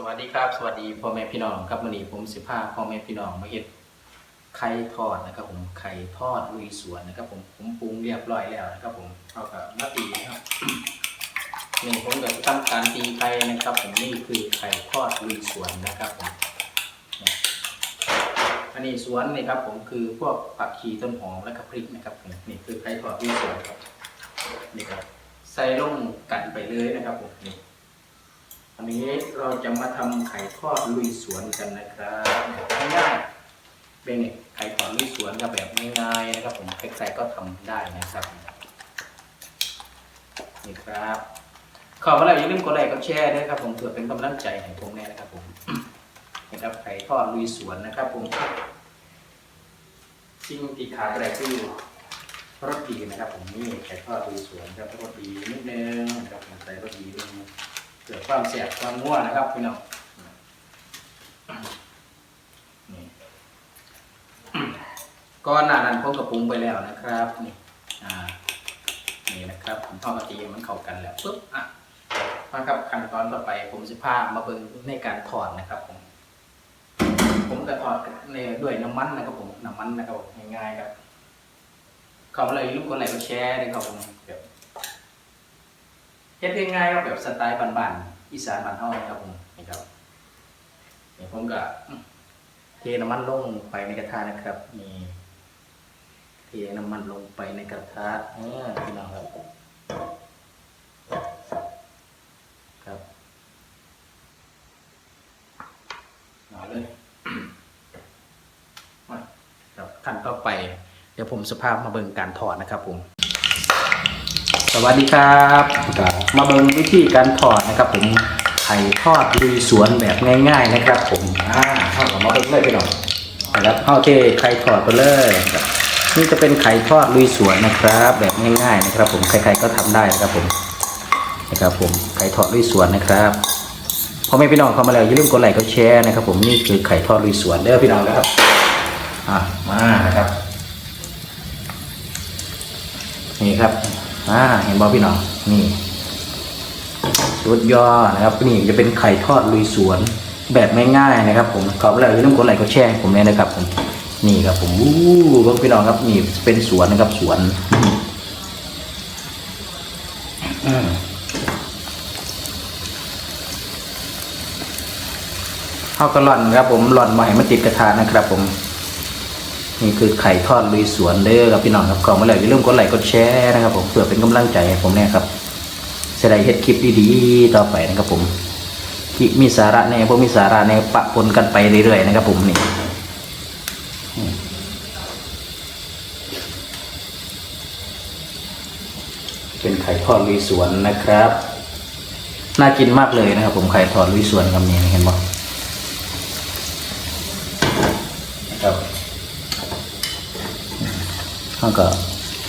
สวัสดีครับสวัสดีพ่อแม่พี่น้องครับวันนี้ผมสิพาพ่อแม่พี่น้องมาเฮ็ดไข่ทอดนะครับ ผมไข่ทอดลุยสวนนะครับ ผมผมปรุงเรียบร้อยแล้วนะครับ ผมเอากับมาตีนะครับนี่ผมก็จะทำการตีไข่นะครับ ผมนี่คือไข่ทอดลุยสวนนะครับผมนี่ยอันนี้สวนนี่ครับ ผมคือพวกผักชีต้นหอมและก็พริกนะครับผมนี่คือไข่ทอดลุยสวนครับนี่ครับใส่ลงกันไปเลยนะครับผมนี่ วันนี้เราจะมาทำไข่ทอดลุยสวนกันนะครับง่ายๆเป็นไข่ทอดลุยสวนกับแบบง่ายๆนะครับผมใครๆก็ทำได้นะครับนี่ครับขอมาแล้วอย่าลืมกดไลค์กดแชร์ด้วยครับผมเพื่อเป็นกำลังใจให้ผมแน่นะครับผมนะครับไข่ทอดลุยสวนนะครับผมสิ่งที่ขาดอะไรคือรสดีนะครับ ผมนี่ไข่ทอดลุยสวนครับรสดีนิดนึงนะครับใส่รสดีนิดนึง เกิดความเสียบความง่วนะครับพี่น้องนี่ก้อนหน้านั้นผมกับปรุงไปแล้วนะครับนี่อ่านี่นะครับผมทอดกะทิมันเข้ากันแล้วปุ๊บอะมาครับขั้นตอนต่อไป ผมจะพามาเบิ่งในการทอดนะครับผมผมจะทอดในด้วยน้ำมันนะครับผมน้ำมันนะครับง่ายๆครับเขาเลยลูกคนไหนก็แชร์เลยครับผมแบบ เฮ็ดง่ายๆครับแบบสไตล์บ้านๆอีสานบ้านเฮานะครับผมนี่ครับนี่ผมก็เทน้ำมันลงไปในกระทะนะครับนี่เทน้ำมันลงไปในกระทะเออพี่น้องครับ ครับเอาเลยมาครับขั้นต่อไป เดี๋ยวผมสภาพมาเบิ่งการถอดนะครับผม สวัสดีครับมาเบิ่งวิธีการถอดนะครับ ผมไข่ทอดลุยสวนแบบง่าย ๆ นะครับ ผมอ่าเข้ากับมาเบิ่งเลยพี่น้องนะครับเข้าเทไข่ทอดไปเลยครับนี่จะเป็นไข่ทอดลุยสวนนะครับ แบบง่ายๆนะครับ ผมใครๆก็ทำได้นะครับผมนะครับผมไข่ทอดลุยสวนนะครับพ่อแม่พี่น้องเข้ามาแล้วอย่าลืมกดไลค์กดแชร์นะครับ ผมนี่คือไข่ทอดลุยสวนเด้อพี่น้องนะครับอ่ามานะครับนี่ครับ อ่าเห็นบอพี่น้องนี่สุดยอดนะครับนี่จะเป็นไข่ทอดลุยสวนแบบง่ายๆนะครับ ผมขอบแล้วอย่าลืมกดไลค์กดแชร์ผมเลยนะครับผมนี่ครับผมอู้บ่พี่น้องครับนี่เป็นสวนนะครับสวนข้าวกระล่อนครับผมหล่อนมาให้มันติดกระทะนะครับผม นี่คือไข่ทอดลุยสวนเด้อครับพี่น้องครับก่อนมาแล้วอย่าลืมกดไลค์กดแชร์นะครับผมเพื่อเป็นกำลังใจให้ผมเนี่ยครับจะได้เฮ็ดคลิปดีๆต่อไปนะครับผมคลิปมีสาระแน่พวกมีสาระแน่ปะปนกันไปเรื่อยๆนะครับผมนี่เป็นไข่ทอดลุยสวนนะครับ น่ากินมากเลยนะครับผมไข่ทอดลุยสวนกับนี่เห็นบ่ครับ เขาก็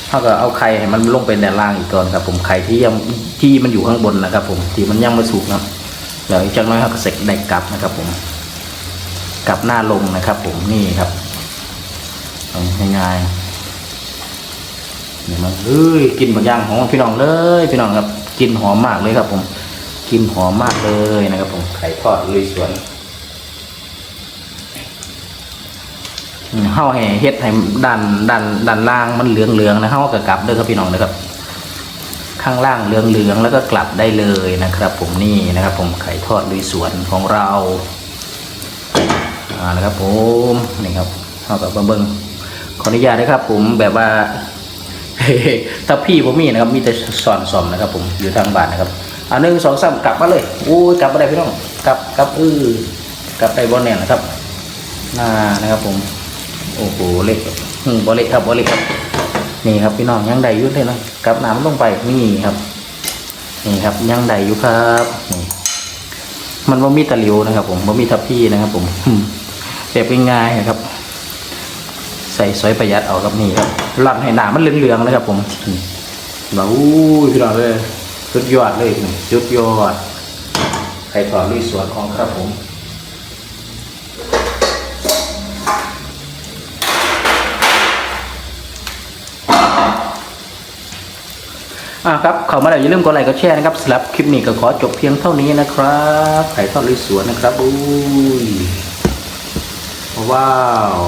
เขาก็เอาไข่ให้มันลงไปด้านล่างอีกก่อนครับ ผมไข่ที่ยังที่มันอยู่ข้างบนนะครับ ผมที่มันยังไม่สุกนะครับแล้วอีกจักหน้อยเขาก็เสร็จได้กลับนะครับ ผมกลับหน้าลงนะครับ ผมนี่ครับเอาง่ายๆนี่มันเอ้ยกินบางอย่างหอมพี่น้องเลย พี่น้องครับ กินหอมมากเลยครับ ผม กินหอมมากเลยนะครับ ผมไข่ทอดลุยสวน อืม เฮาให้เฮ็ดให้ด้านด้านด้านล่างมันเหลืองๆนะเฮาก็กลับเด้อครับพี่น้องนะครับ ข้างล่างเหลืองๆแล้วก็กลับได้เลยนะครับ ผมนี่นะครับ ผมไข่ทอดลุยสวนของเราอ่านะครับผมนี่ครับเฮากับเบิ่งขออนุญาตนะครับ ผมแบบว่าถ้าพี่ผมมีนะครับ มีแต่สอนสอมนะครับ ผมอยู่ทางบ้านนะครับอันหนึ่งสองสามกลับมาเลยอู้ยกลับมาได้พี่น้องกลับกลับเออกลับไปบนเนี่ยนะครับน่านะครับผม โอ้โหเล็กอืมบอเล็กครับบอเล็กครับ นี่ครับพี่น้องยังใดยู่เลยเนาะกลับน้ำลงไปนี่ครับ นี่ครับยังใดอยู่ครับนี่มันว่ามีตะหลิวนะครับ ผมว่ามีทับพี่นะครับ ผมแบบง่ายๆนะครับ ใส่ซอยประหยัดเอาครับนี่ครับร่อนให้หนามันเหลืองๆนะครับ ผมอืมาอู้ยพี่น้องเลยสุดยอดเลยนี่สุดยอดไข่ถอดลุยสวนของครับผม อะครับเข้ามาแล้วอย่าลืมกดไลค์กดแชร์นะครับสำหรับคลิปนี้ก็ขอจบเพียงเท่านี้นะครับไข่ทอดลุยสวนนะครับอุ้ยว้าว